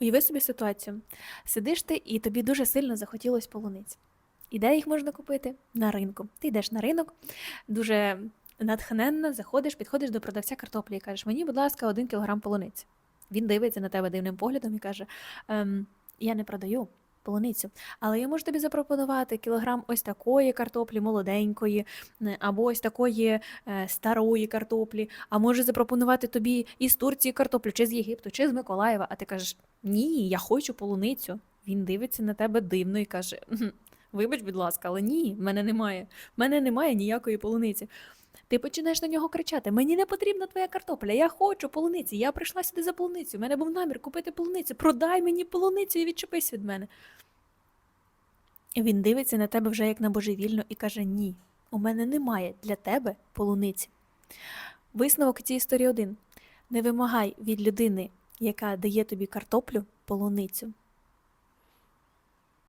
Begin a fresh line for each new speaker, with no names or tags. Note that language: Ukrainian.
Уяви собі ситуацію. Сидиш ти, і тобі дуже сильно захотілось полуниць. І де їх можна купити? На ринку. Ти йдеш на ринок, дуже натхненно заходиш, підходиш до продавця картоплі і кажеш, мені, будь ласка, один кілограм полуниць. Він дивиться на тебе дивним поглядом і каже: ем, Я не продаю полуницю, але я можу тобі запропонувати кілограм ось такої картоплі молоденької, або ось такої е, старої картоплі, а можу запропонувати тобі із Турції картоплю, чи з Єгипту, чи з Миколаєва. А ти кажеш: Ні, я хочу полуницю. Він дивиться на тебе дивно і каже: «Мгм, Вибач, будь ласка, але ні, в мене немає. В мене немає ніякої полуниці. Ти починаєш на нього кричати: Мені не потрібна твоя картопля, я хочу полуниці. Я прийшла сюди за полуницю. У мене був намір купити полуницю. Продай мені полуницю і відчепись від мене. Він дивиться на тебе вже як на божевільну і каже: Ні, у мене немає для тебе полуниці. Висновок цієї історії один: не вимагай від людини, яка дає тобі картоплю, полуницю.